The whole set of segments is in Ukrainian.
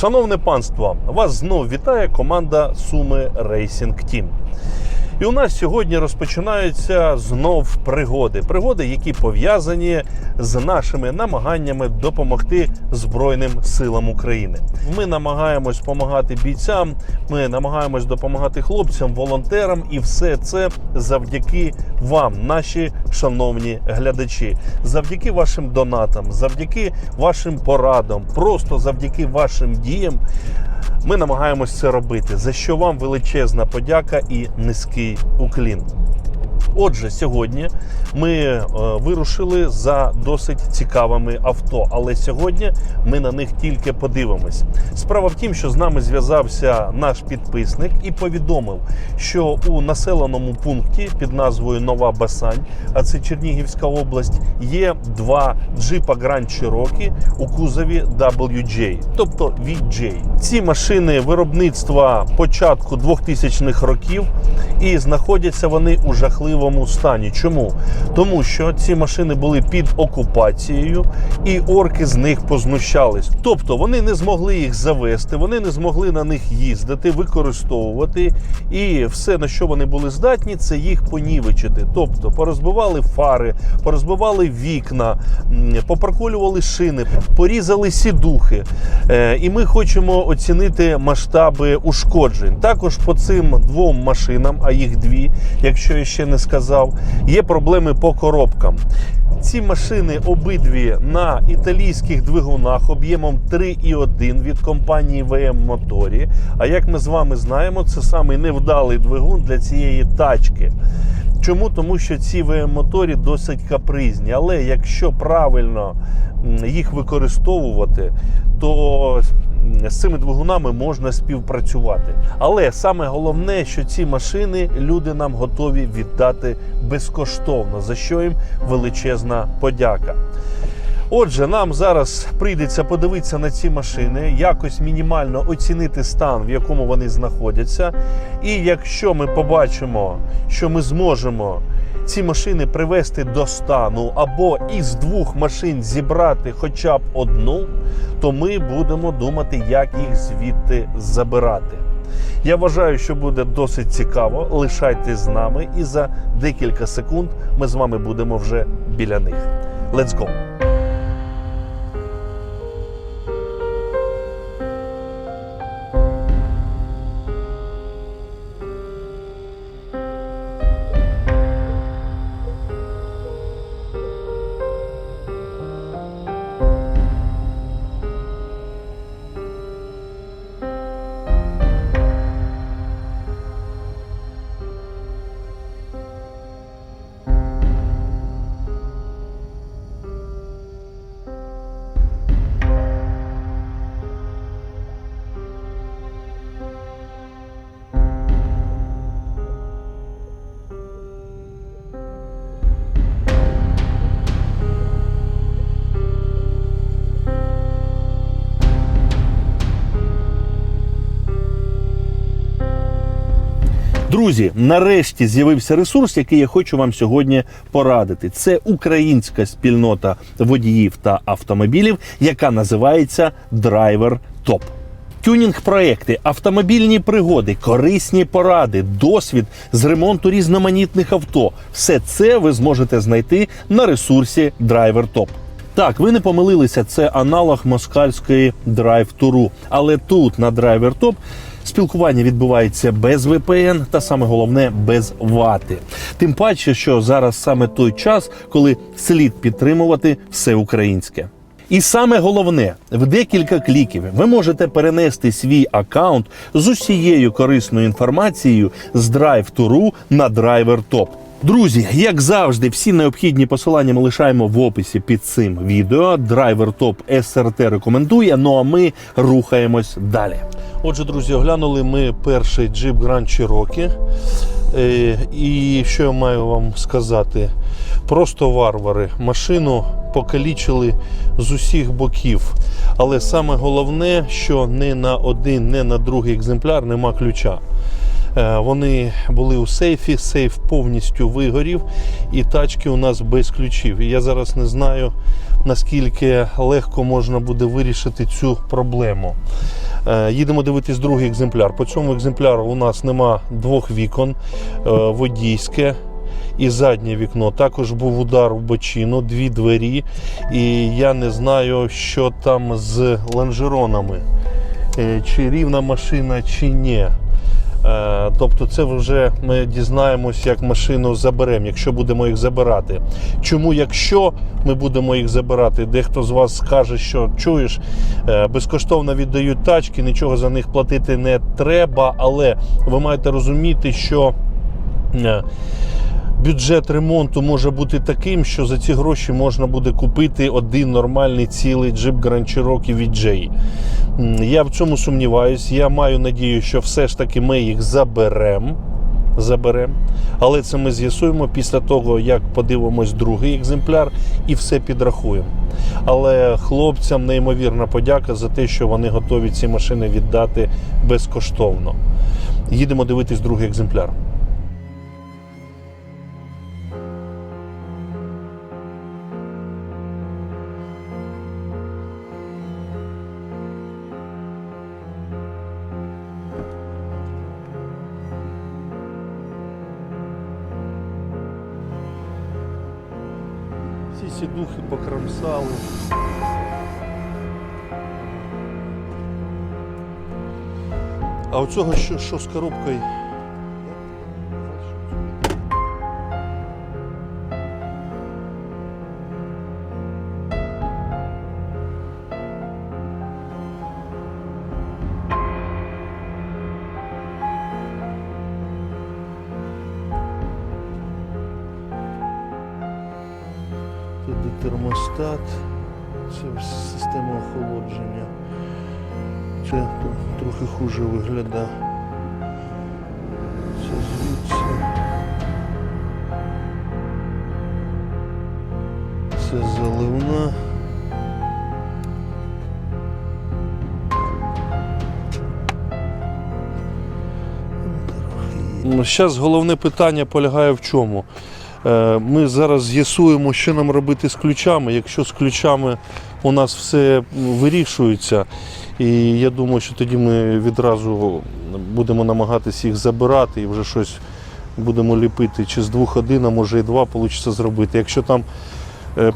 Шановне панство, вас знов вітає команда Суми Racing Team. І у нас сьогодні розпочинаються знов пригоди. Пригоди, які пов'язані з нашими намаганнями допомогти Збройним силам України. Ми намагаємось допомагати бійцям, ми намагаємось допомагати хлопцям, волонтерам, і все це завдяки вам, наші шановні глядачі, завдяки вашим донатам, завдяки вашим порадам, просто завдяки вашим діям. Ми намагаємось це робити, за що вам величезна подяка і низький уклін. Отже, сьогодні ми е, вирушили за досить цікавими авто, але сьогодні ми на них тільки подивимось. Справа в тім, що з нами зв'язався наш підписник і повідомив, що у населеному пункті під назвою Нова Басань, а це Чернігівська область, є два джипа Grand Cherokee у кузові WJ, тобто VJ. Ці машини виробництва початку 2000-х років і знаходяться вони у жахливому стані. Чому? Тому що ці машини були під окупацією, і орки з них познущались. Тобто вони не змогли їх завести, вони не змогли на них їздити, використовувати. І все, на що вони були здатні, це їх понівечити. Тобто порозбивали фари, порозбивали вікна, м, шини, порізали сідухи. Е, І ми хочемо оцінити масштаби ушкоджень. Також по цим двом машинам, а їх дві, якщо я ще не сказав, є проблеми по коробкам. Ці машини обидві на італійських двигунах об'ємом 3,1 від компанії VM Моторі. А як ми з вами знаємо, це самий невдалий двигун для цієї тачки. Чому? Тому що ці ВМ-моторі досить капризні, але якщо правильно їх використовувати, то з цими двигунами можна співпрацювати. Але саме головне, що ці машини люди нам готові віддати безкоштовно, за що їм величезна подяка. Отже, нам зараз прийдеться подивитися на ці машини, якось мінімально оцінити стан, в якому вони знаходяться. І якщо ми побачимо, що ми зможемо ці машини привести до стану або із двох машин зібрати хоча б одну, то ми будемо думати, як їх звідти забирати. Я вважаю, що буде досить цікаво. Лишайтесь з нами, і за декілька секунд ми з вами будемо вже біля них. Let's go! Друзі, нарешті з'явився ресурс, який я хочу вам сьогодні порадити. Це українська спільнота водіїв та автомобілів, яка називається Driver Top. Тюнінг-проекти, автомобільні пригоди, корисні поради, досвід з ремонту різноманітних авто. Все це ви зможете знайти на ресурсі Driver Top. Так, ви не помилилися, це аналог москальської драйв-туру. Але тут на Driver Top спілкування відбувається без VPN та саме головне без вати. Тим паче, що зараз саме той час, коли слід підтримувати все українське. І саме головне, в декілька кліків ви можете перенести свій аккаунт з усією корисною інформацією з Drive.to.ru на Driver Top. Друзі, як завжди, всі необхідні посилання ми лишаємо в описі під цим відео. Драйвер Топ СРТ рекомендує. Ну а ми рухаємось далі. Отже, друзі, оглянули ми перший джип Grand Cherokee. Е, І що я маю вам сказати? Просто варвари. Машину покалічили з усіх боків. Але саме головне, що не на один, не на другий екземпляр нема ключа. Е, Вони були у сейфі, сейф повністю вигорів, і тачки у нас без ключів. І я зараз не знаю, наскільки легко можна буде вирішити цю проблему. Е, Їдемо дивитись другий екземпляр. По цьому екземпляру у нас нема двох вікон, е, водійське і заднє вікно. Також був удар в бочину, дві двері. І я не знаю, що там з лонжеронами. Чи рівна машина, чи ні. Е, Тобто, це вже ми дізнаємось, як машину заберемо, якщо будемо їх забирати. Чому, якщо ми будемо їх забирати, дехто з вас скаже, що чуєш, е, безкоштовно віддають тачки, нічого за них платити не треба, але ви маєте розуміти, що. Бюджет ремонту може бути таким, що за ці гроші можна буде купити один нормальний цілий джип Grand Cherokee VJ. Я в цьому сумніваюсь. Я маю надію, що все ж таки ми їх заберемо. Заберемо. Але це ми з'ясуємо після того, як подивимось другий екземпляр і все підрахуємо. Але хлопцям неймовірна подяка за те, що вони готові ці машини віддати безкоштовно. Їдемо дивитись другий екземпляр. Всі духи покромсали. А у цього що, що з коробкою? Це заливна. Зараз головне питання полягає в чому? Е, Ми зараз з'ясуємо, що нам робити з ключами. Якщо з ключами у нас все вирішується, і я думаю, що тоді ми відразу будемо намагатися їх забирати і вже щось будемо ліпити. Чи з двох один, а може і два вийде зробити. Якщо там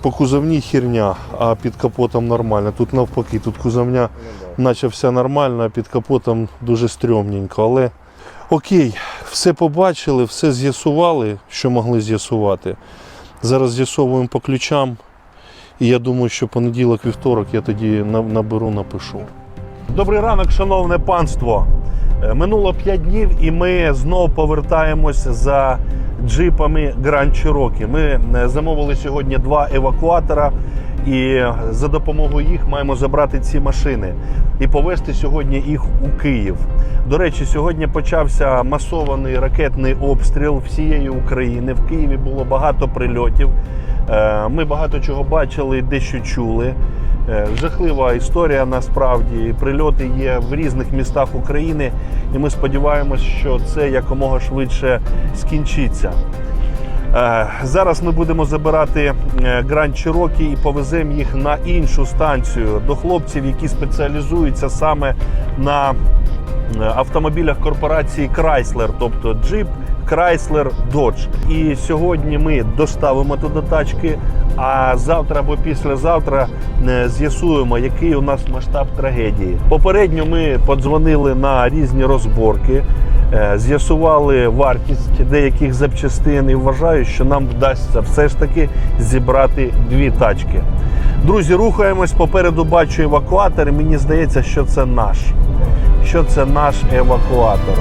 по кузовній херня, а під капотом нормально. Тут навпаки, тут кузовня наче вся нормальна, а під капотом дуже стрьомненько. Але окей, все побачили, все з'ясували, що могли з'ясувати. Зараз з'ясовуємо по ключам. І я думаю, що понеділок, вівторок я тоді наберу, напишу. Добрий ранок, шановне панство. Е, Минуло 5 днів, і ми знову повертаємось за джипами Grand Cherokee. Ми е, замовили сьогодні два евакуатора, і за допомогою їх маємо забрати ці машини і повезти сьогодні їх у Київ. До речі, сьогодні почався масований ракетний обстріл всієї України. В Києві було багато прильотів. Е, Ми багато чого бачили, дещо чули. Е, Жахлива історія насправді. Прильоти є в різних містах України, і ми сподіваємось, що це якомога швидше скінчиться. Е, Зараз ми будемо забирати Grand Cherokee і повеземо їх на іншу станцію до хлопців, які спеціалізуються саме на е, автомобілях корпорації Chrysler, тобто Jeep, Chrysler, Dodge. І сьогодні ми доставимо туди тачки. А завтра або післязавтра е, з'ясуємо, який у нас масштаб трагедії. Попередньо ми подзвонили на різні розборки, е, з'ясували вартість деяких запчастин і вважаю, що нам вдасться все ж таки зібрати дві тачки. Друзі, рухаємось. Попереду бачу евакуатор, і мені здається, що це наш. Що це наш евакуатор.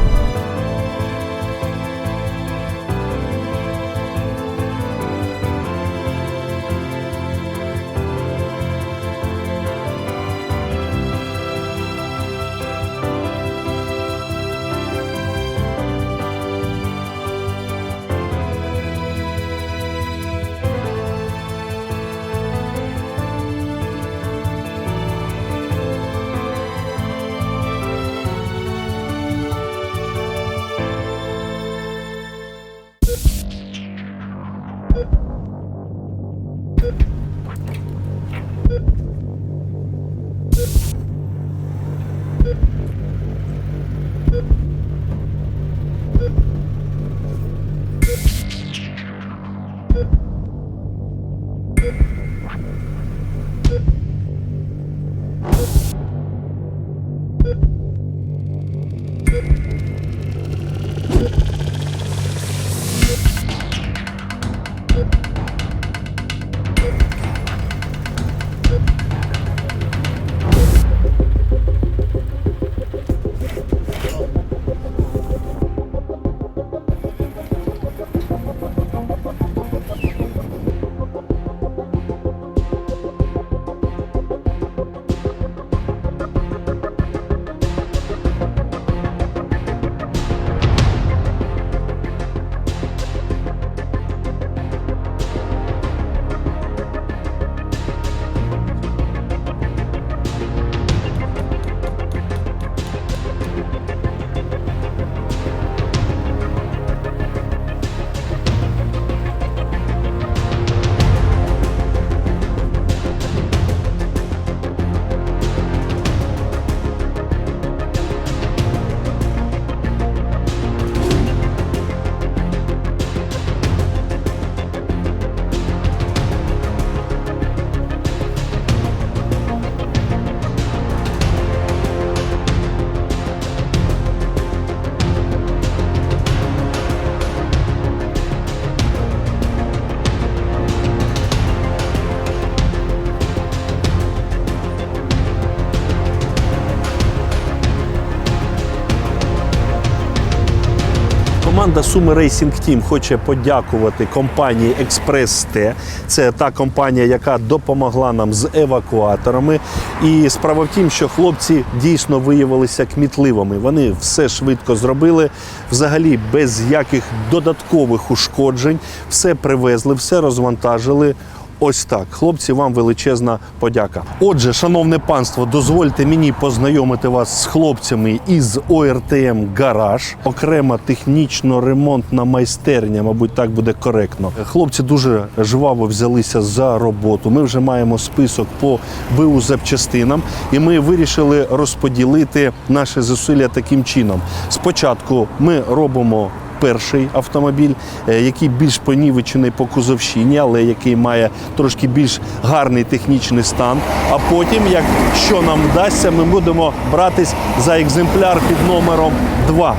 Команда Суми Racing Team хоче подякувати компанії Експрес Т. Це та компанія, яка допомогла нам з евакуаторами. І справа в тім, що хлопці дійсно виявилися кмітливими. Вони все швидко зробили, взагалі без яких додаткових ушкоджень. Все привезли, все розвантажили. Ось так, хлопці, вам величезна подяка. Отже, шановне панство, дозвольте мені познайомити вас з хлопцями із ОРТМ Гараж, окрема технічно-ремонтна майстерня, мабуть, так буде коректно. Хлопці дуже жваво взялися за роботу. Ми вже маємо список по БУ запчастинам, і ми вирішили розподілити наші зусилля таким чином. Спочатку ми робимо перший автомобіль, е, який більш понівечений по кузовщині, але який має трошки більш гарний технічний стан. А потім, якщо нам вдасться, ми будемо братись за екземпляр під номером 2.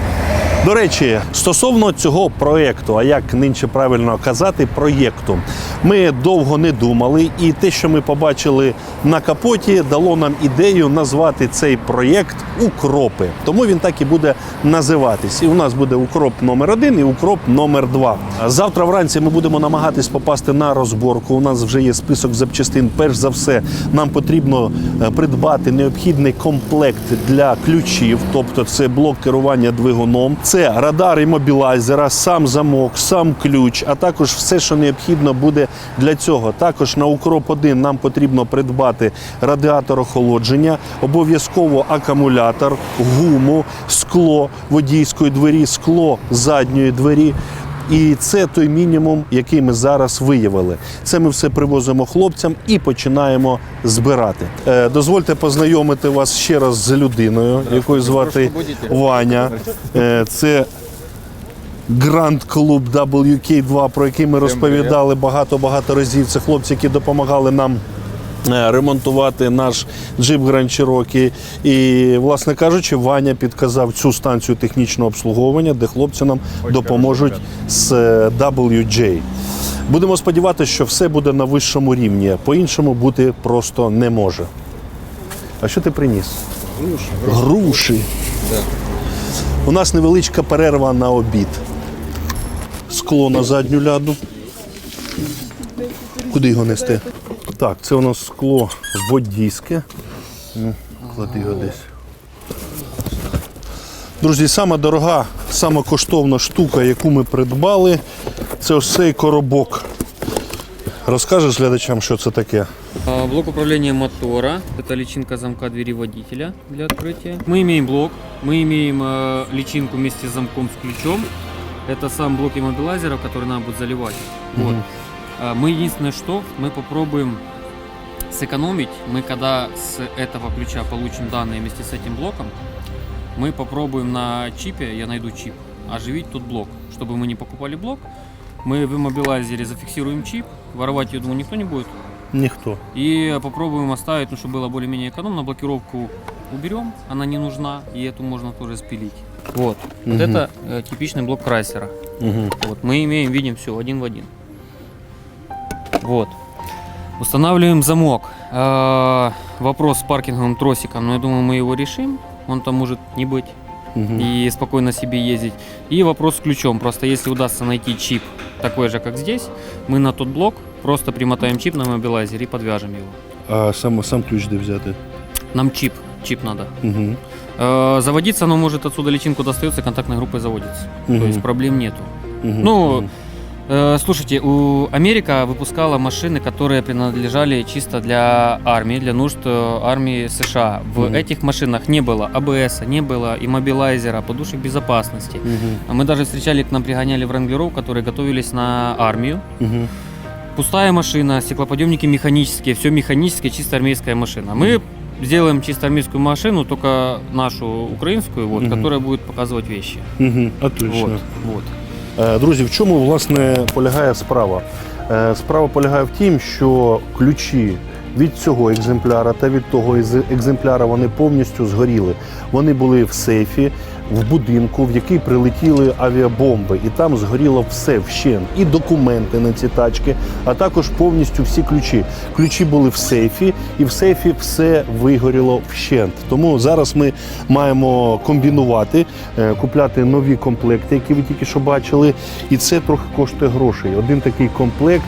До речі, стосовно цього проєкту, а як нинче правильно казати, проєкту, ми довго не думали, і те, що ми побачили на капоті, дало нам ідею назвати цей проєкт Укропи. Тому він так і буде називатись. І у нас буде укроп номер один і укроп номер два. Завтра вранці ми будемо намагатись попасти на розборку. У нас вже є список запчастин. Перш за все, нам потрібно е, придбати необхідний комплект для ключів, тобто це блок керування двигуном, це радар іммобілайзера, сам замок, сам ключ, а також все, що необхідно буде для цього. Також на укроп 1 нам потрібно придбати радіатор охолодження, обов'язково акумулятор, гуму, скло водійської двері, скло задньої двері. І це той мінімум, який ми зараз виявили. Це ми все привозимо хлопцям і починаємо збирати. Е, дозвольте познайомити вас ще раз з людиною, якою звати Ваня. Е, це Гранд Клуб WK2, про який ми розповідали багато-багато разів. Це хлопці, які допомагали нам. Е, Ремонтувати наш джип Grand Cherokee. І, власне кажучи, Ваня підказав цю станцію технічного обслуговування, де хлопці нам допоможуть з е, WJ. Будемо сподіватися, що все буде на вищому рівні. По-іншому бути просто не може. А що ти приніс? Груші. Груші. У нас невеличка перерва на обід. Скло на задню ляду. Куди його нести? Так, це у нас скло водійське. Ну, Клади його десь. Друзі, сама дорога, сама коштовна штука, яку ми придбали, це ось цей коробок. Розкажеш глядачам, що це таке? А, Блок управления мотора. Это личинка замка двери водителя для открытия. Мы имеем блок, мы имеем э, личинку вместе с замком с ключом. Это сам блок иммобилайзера, который нам будет заливать. Вот. А, Мы единственное что, мы попробуем сэкономить. Мы когда с этого ключа получим данные вместе с этим блоком, мы попробуем на чипе, я найду чип, оживить тут блок. Чтобы мы не покупали блок, мы в иммобилайзере зафиксируем чип, воровать, я думаю, никто не будет. Ніхто. И попробуем оставить, ну, чтобы было более-менее экономно. Блокировку уберем, она не нужна, и эту можно тоже спилить. Вот. Вот Мгм. это э, типичный блок Крайсера. Угу. Вот. Мы имеем, видим все один в один. Вот. Устанавливаем замок. Э, вопрос с паркинговым тросиком, но я думаю, мы его решим. Он там может не быть Угу. и спокойно себе ездить. И вопрос с ключом. Просто если удастся найти чип такой же, как здесь, мы на тот блок просто примотаем чип на мобилайзер и подвяжем его. А сам, сам ключ де взяти? Нам чип, чип надо. Угу. Э, заводиться оно может отсюда личинку достается, контактной группой заводится. Мгм. То есть проблем нету. Угу. Ну, Э, слушайте, у Америка выпускала машины, которые принадлежали чисто для армии, для нужд э, армии США. В Мгм. этих машинах не было АБС, не было иммобилайзера, подушек безопасности. А Мы даже встречали, к нам пригоняли вранглеров, которые готовились на армию. Угу. Пустая машина, стеклоподъемники механические, все механические, чисто армейская машина. Мы сделаем чисто армейскую машину, только нашу украинскую, вот, Мгм. которая будет показывать вещи. Угу. Отлично. Вот, вот. Е, Друзі, в чому власне полягає справа? Е, Справа полягає в тім, що ключі від цього екземпляра та від того екземпляра вони повністю згоріли. Вони були в сейфі. В будинку, в який прилетіли авіабомби, і там згоріло все вщент, і документи на ці тачки, а також повністю всі ключі. Ключі були в сейфі, і в сейфі все вигоріло вщент. Тому зараз ми маємо комбінувати, е, купляти нові комплекти, які ви тільки що бачили, і це трохи коштує грошей. Один такий комплект.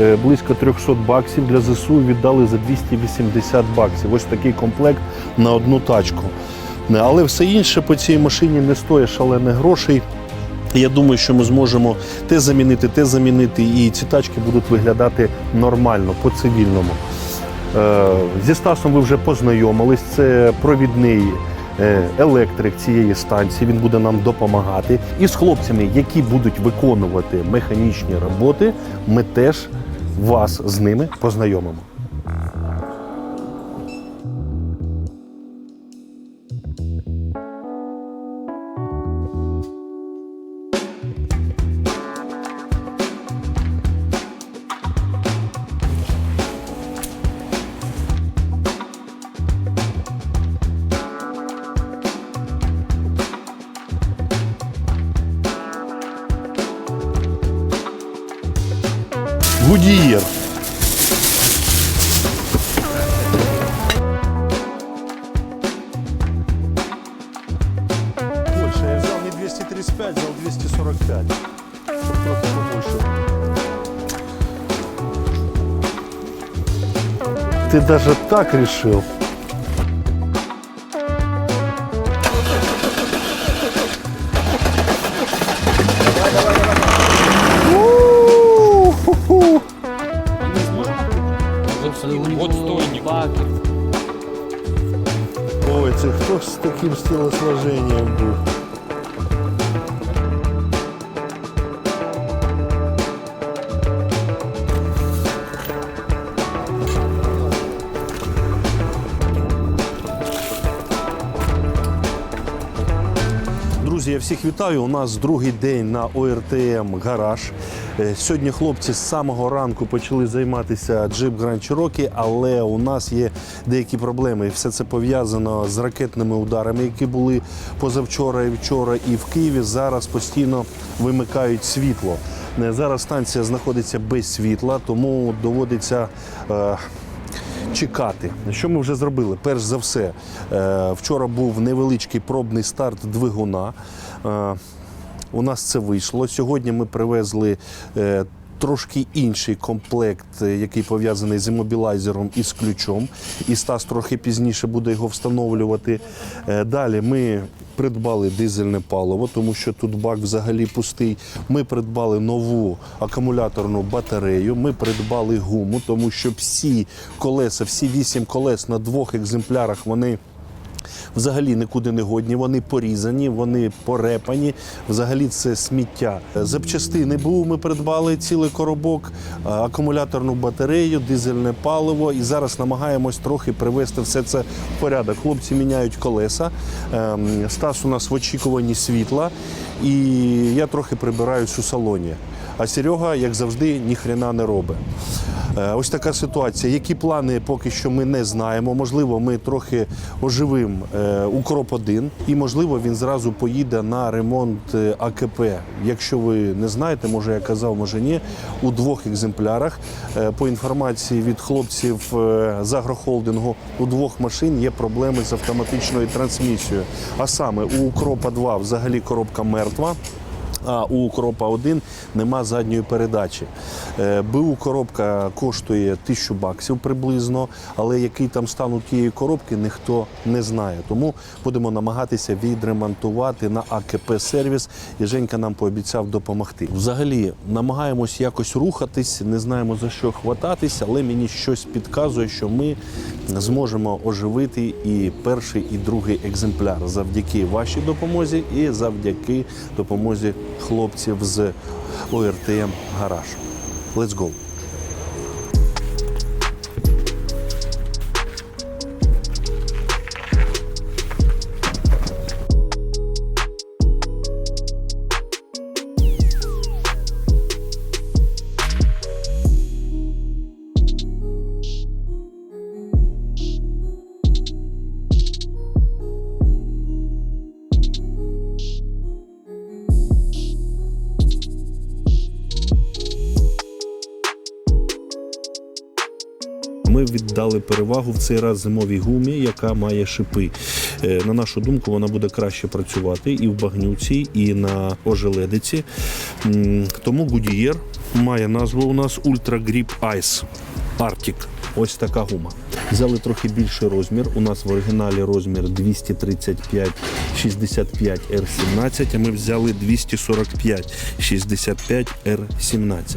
е, Близько 300 баксів для ЗСУ віддали за 280 баксів. Ось такий комплект на одну тачку. Але все інше по цій машині не стоїть шалених грошей. Я думаю, що ми зможемо те замінити, те замінити, і ці тачки будуть виглядати нормально, по-цивільному. Е, Зі Стасом ви вже познайомились. Це провідний е, електрик цієї станції. Він буде нам допомагати. І з хлопцями, які будуть виконувати механічні роботи, ми теж вас з ними познайомимо. Даже так решил? У-ху-ху. Вот стойник. Ой, це хто ж з таким тілосложенням був? Всіх вітаю. У нас другий день на ОРТМ гараж. Е, Сьогодні хлопці з самого ранку почали займатися джип Grand Cherokee, але у нас є деякі проблеми. І все це пов'язано з ракетними ударами, які були позавчора і вчора. І в Києві зараз постійно вимикають світло. Е, Зараз станція знаходиться без світла, тому доводиться. е, чекати. Що ми вже зробили? Перш за все, е, вчора був невеличкий пробний старт двигуна. Е, У нас це вийшло. Сьогодні ми привезли. Трошки інший комплект, е, який пов'язаний з іммобілайзером і з ключом. І Стас трохи пізніше буде його встановлювати. Е, Далі ми придбали дизельне паливо, тому що тут бак взагалі пустий. Ми придбали нову акумуляторну батарею. Ми придбали гуму, тому що всі колеса, всі вісім колес на двох екземплярах вони. Взагалі нікуди не годні, вони порізані, вони порепані. Взагалі це сміття. Запчастини БУ ми придбали цілий коробок, акумуляторну батарею, дизельне паливо. І зараз намагаємось трохи привести все це в порядок. Хлопці міняють колеса. Ем, Стас у нас в очікуванні світла, і я трохи прибираюсь у салоні. А Серега, як завжди, ніхрена не робить. Е, Ось така ситуація. Які плани поки що ми не знаємо. Можливо, ми трохи оживимо е, Укроп 1 і можливо він зразу поїде на ремонт е, АКП. Якщо ви не знаєте, може я казав, може ні, у двох екземплярах. По інформації від хлопців з агрохолдингу, у двох машин є проблеми з автоматичною трансмісією. А саме у Укропа 2 взагалі коробка мертва. А у Укропа 1 нема задньої передачі. Е, БУ коробка коштує 1000 баксів приблизно, але який там стан у тієї коробки, ніхто не знає. Тому будемо намагатися відремонтувати на АКП сервіс. І Женька нам пообіцяв допомогти. Взагалі намагаємось якось рухатись, не знаємо за що хвататись, але мені щось підказує, що ми зможемо оживити і перший, і другий екземпляр завдяки вашій допомозі і завдяки допомозі хлопців з ОРТМ Гараж. Let's go! Перевагу в цей раз зимовій гумі, яка має шипи. Е, На нашу думку, вона буде краще працювати і в багнюці, і на ожеледиці. Тому Goodyear має назву у нас Ultra Grip Ice Arctic. Ось така гума. Взяли трохи більший розмір. У нас в оригіналі розмір 235 65 R17, а ми взяли 245 65 R17.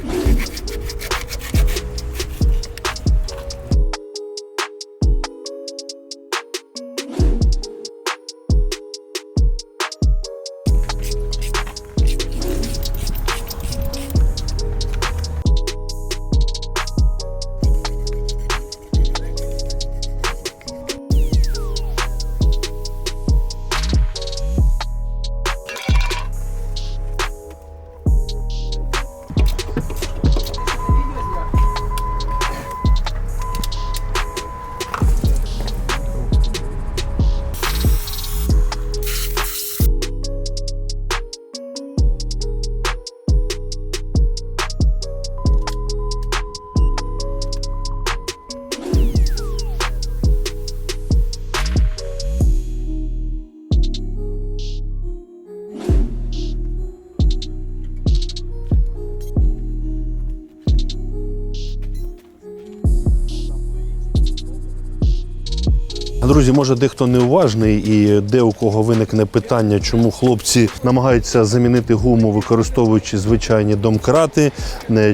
Друзі, може дехто неуважний і де у кого виникне питання, чому хлопці намагаються замінити гуму, використовуючи звичайні домкрати,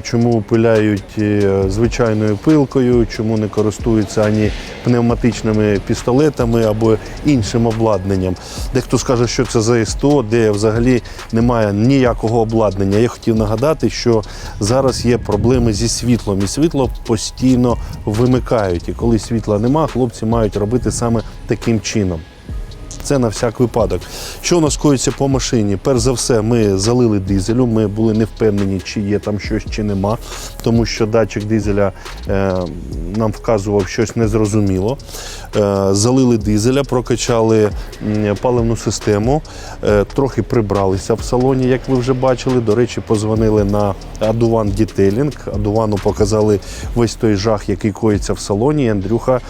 чому пиляють е, звичайною пилкою, чому не користуються ані пневматичними пістолетами або іншим обладнанням. Дехто скаже, що це за СТО, де взагалі немає ніякого обладнання. Я хотів нагадати, що зараз є проблеми зі світлом, і світло постійно вимикають. І коли світла нема, хлопці мають робити саме таким чином. Це на всяк випадок. Що у нас коїться по машині? Перш за все, ми залили дизелю. Ми були не впевнені, чи є там щось, чи нема, тому що датчик дизеля е, нам вказував щось незрозуміло. Е, залили дизеля, прокачали паливну систему, е, трохи прибралися в салоні, як ви вже бачили. До речі, позвонили на Адуван Дітейлінг. Адувану показали весь той жах, який коїться в салоні. Андрюха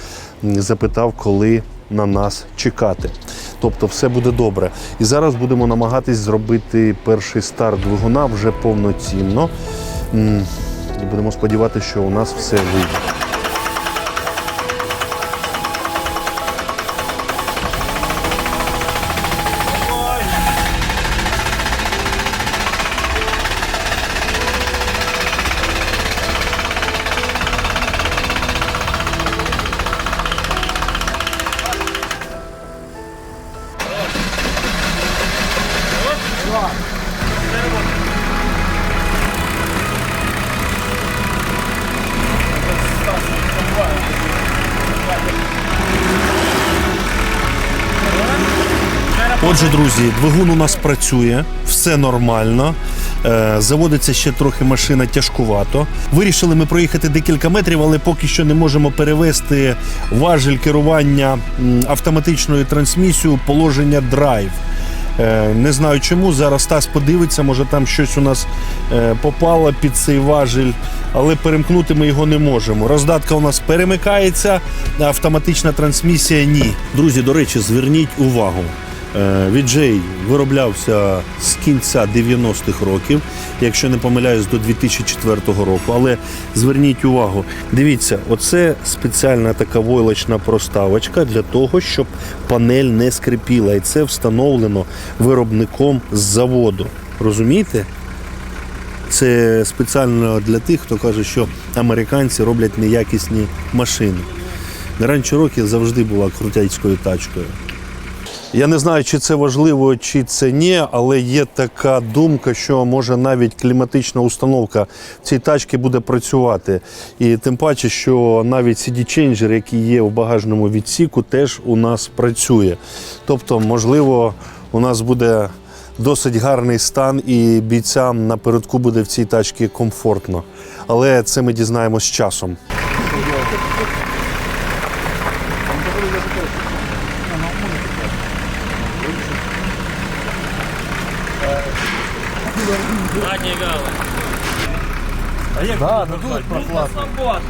запитав, коли на нас чекати. Тобто все буде добре. І зараз будемо намагатись зробити перший старт двигуна вже повноцінно. І будемо сподіватися, що у нас все вийде. Отже, друзі, двигун у нас працює, все нормально. Е, Заводиться ще трохи машина тяжкувато. Вирішили ми проїхати декілька метрів, але поки що не можемо перевести важіль керування автоматичною трансмісією положення драйв. Е, Не знаю чому. Зараз Стас подивиться, може там щось у нас е, попало під цей важіль, але перемкнути ми його не можемо. Роздатка у нас перемикається, автоматична трансмісія ні. Друзі, до речі, зверніть увагу. Е, Віджей вироблявся з кінця 90-х років, якщо не помиляюсь, до 2004 року. Але зверніть увагу, дивіться, оце спеціальна така войлочна проставочка для того, щоб панель не скрипіла. І це встановлено виробником з заводу. Розумієте? Це спеціально для тих, хто каже, що американці роблять неякісні машини. Раніше роки завжди була крутяцькою тачкою. Я не знаю, чи це важливо, чи це ні, але є така думка, що може навіть кліматична установка цій тачці буде працювати. І тим паче, що навіть CD-ченджер, який є в багажному відсіку, теж у нас працює. Тобто, можливо, у нас буде досить гарний стан, і бійцям напередку буде в цій тачці комфортно. Але це ми дізнаємось задні гали. А як да, не ну дують прохладно? свободно.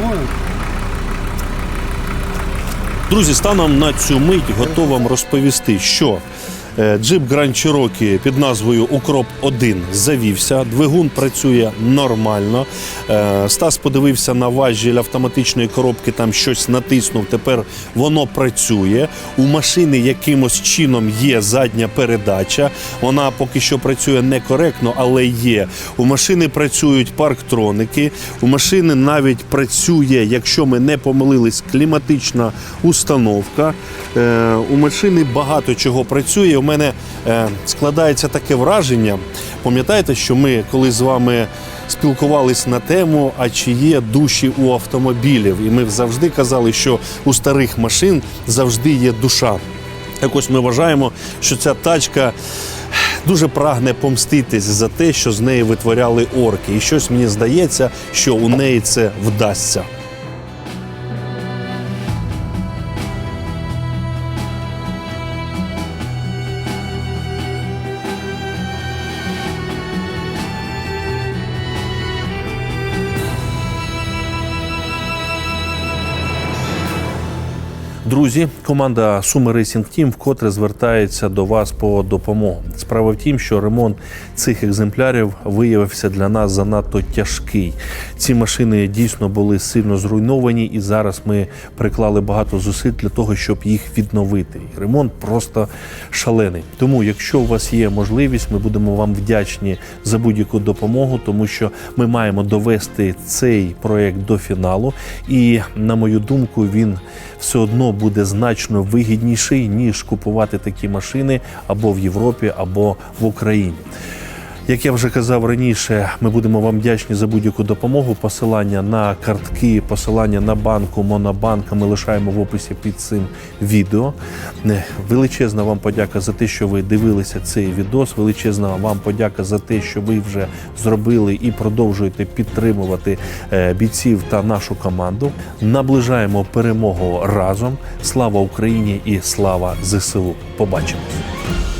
Дують. Друзі, станом на цю мить готовим розповісти, що джип Grand Cherokee під назвою Укроп 1 завівся. Двигун працює нормально. Е, Стас подивився на важіль автоматичної коробки, там щось натиснув. Тепер воно працює. У машини якимось чином є задня передача. Вона поки що працює некоректно, але є. У машини працюють парктроники. У машини навіть працює, якщо ми не помилились, кліматична установка. Е, у машини багато чого працює. У мене е, складається таке враження. Пам'ятаєте, що ми коли з вами спілкувались на тему, а чи є душі у автомобілів? І ми завжди казали, що у старих машин завжди є душа. Так ось ми вважаємо, що ця тачка дуже прагне помститись за те, що з неї витворяли орки. І щось мені здається, що у неї це вдасться. Друзі, команда Суми Racing Team вкотре звертається до вас по допомогу. Справа в тім, що ремонт цих екземплярів виявився для нас занадто тяжкий. Ці машини дійсно були сильно зруйновані, і зараз ми приклали багато зусиль для того, щоб їх відновити. Ремонт просто шалений. Тому, якщо у вас є можливість, ми будемо вам вдячні за будь-яку допомогу, тому що ми маємо довести цей проект до фіналу. І на мою думку, він все одно буде значно вигідніший, ніж купувати такі машини або в Європі, або в Україні. Як я вже казав раніше, ми будемо вам вдячні за будь-яку допомогу. Посилання на картки, посилання на банку, монобанка ми лишаємо в описі під цим відео. Величезна вам подяка за те, що ви дивилися цей відос. Величезна вам подяка за те, що ви вже зробили і продовжуєте підтримувати е, бійців та нашу команду. Наближаємо перемогу разом. Слава Україні і слава ЗСУ! Побачимось!